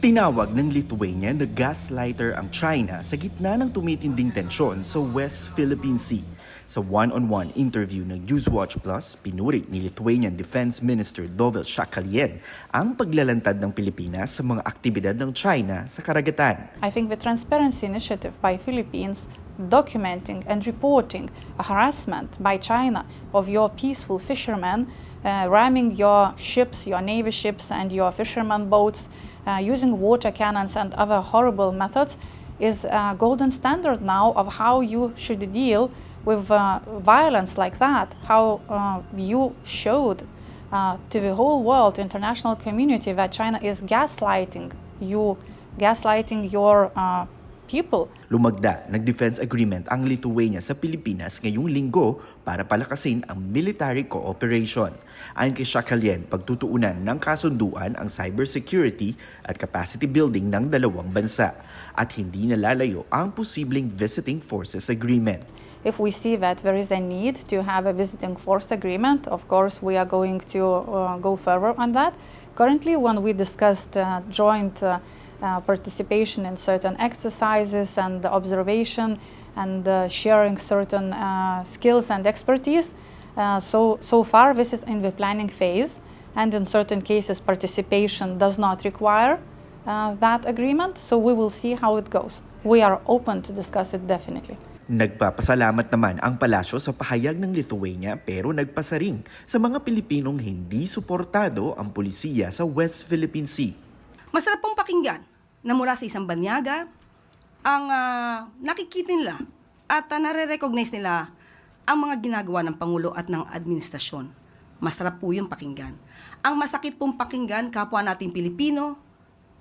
Tinawag ng Lithuania na gaslighter ang China sa gitna ng tumitinding tensyon sa West Philippine Sea. Sa one-on-one interview ng Newswatch Plus, pinuri ni Lithuanian Defense Minister Dovel Shakalien ang paglalantad ng Pilipinas sa mga aktibidad ng China sa karagatan. I think the transparency initiative by Philippines documenting and reporting a harassment by China of your peaceful fishermen uh, ramming your ships, your navy ships and your fishermen boats using water cannons and other horrible methods is a golden standard now of how you should deal with uh, violence like that, how uh, you showed uh, to the whole world, international community, that China is gaslighting you, gaslighting your uh, people. Lumagda ng defense agreement ang Lithuania sa Pilipinas ngayong linggo para palakasin ang military cooperation. Ayon kay Shakalien, pagtutuunan ng kasunduan ang cybersecurity at capacity building ng dalawang bansa at hindi nalalayo ang posibleng visiting forces agreement. If we see that there is a need to have a visiting force agreement, of course, we are going to uh, go further on that. Currently, when we discussed uh, joint uh, participation in certain exercises and observation and uh, sharing certain uh, skills and expertise, uh, so, so far this is in the planning phase, and in certain cases, participation does not require uh, that agreement, so we will see how it goes. We are open to discuss it definitely. Nagpapasalamat naman ang palasyo sa pahayag ng Lithuania pero nagpasa rin sa mga Pilipinong hindi suportado ang pulisiya sa West Philippine Sea. Masarap pong pakinggan na mula sa isang banyaga ang ah, nakikita nila at uh, nare-recognize nila ang mga ginagawa ng Pangulo at ng administrasyon. Masarap po yung pakinggan. Ang masakit pong pakinggan, kapwa nating Pilipino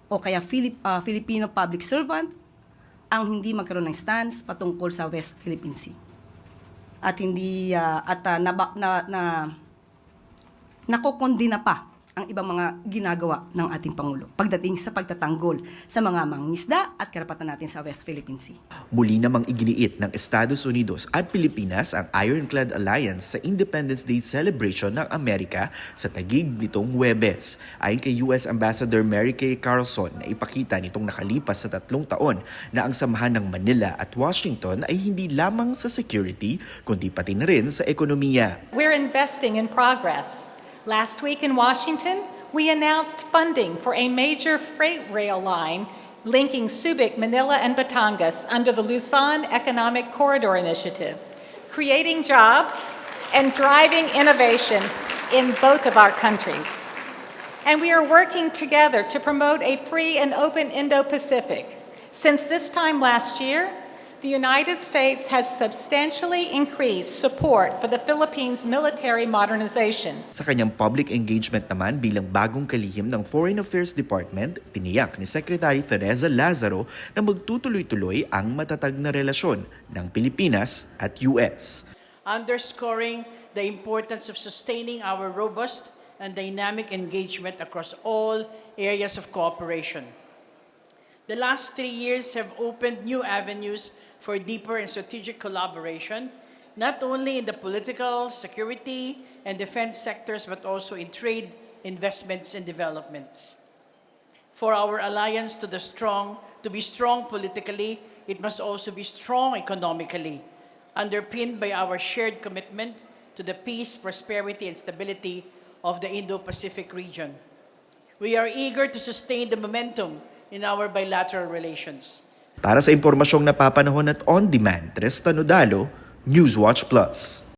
o kaya Filip, ah, Filipino public servant ang hindi magkaroon ng stance patungkol sa West Philippine Sea. At hindi ah, at ah, naba- na, na nakokondina pa ang ibang mga ginagawa ng ating Pangulo pagdating sa pagtatanggol sa mga mangingisda at karapatan natin sa West Philippine Sea. Muli namang iginiit ng Estados Unidos at Pilipinas ang Ironclad Alliance sa Independence Day celebration ng Amerika sa Tagig nitong Huwebes. Ayon kay US Ambassador Mary Kay Carlson na ipakita nitong nakalipas sa tatlong taon na ang samahan ng Manila at Washington ay hindi lamang sa security kundi pati na rin sa ekonomiya. We're investing in progress. Last week in Washington, we announced funding for a major freight rail line linking Subic, Manila, and Batangas under the Luzon Economic Corridor Initiative, creating jobs and driving innovation in both of our countries. And we are working together to promote a free and open Indo Pacific. Since this time last year, the United States has substantially increased support for the Philippines' military modernization. Sa kanyang public engagement naman bilang bagong kalihim ng Foreign Affairs Department, tiniyak ni Secretary Teresa Lazaro na magtutuloy-tuloy ang matatag na relasyon ng Pilipinas at US. underscoring the importance of sustaining our robust and dynamic engagement across all areas of cooperation. The last three years have opened new avenues for deeper and strategic collaboration, not only in the political, security, and defense sectors, but also in trade, investments, and developments. For our alliance to the strong to be strong politically, it must also be strong economically, underpinned by our shared commitment to the peace, prosperity, and stability of the Indo-Pacific region. We are eager to sustain the momentum in our bilateral relations. Para sa impormasyong napapanahon at on-demand, Tristan Odalo, Newswatch Plus.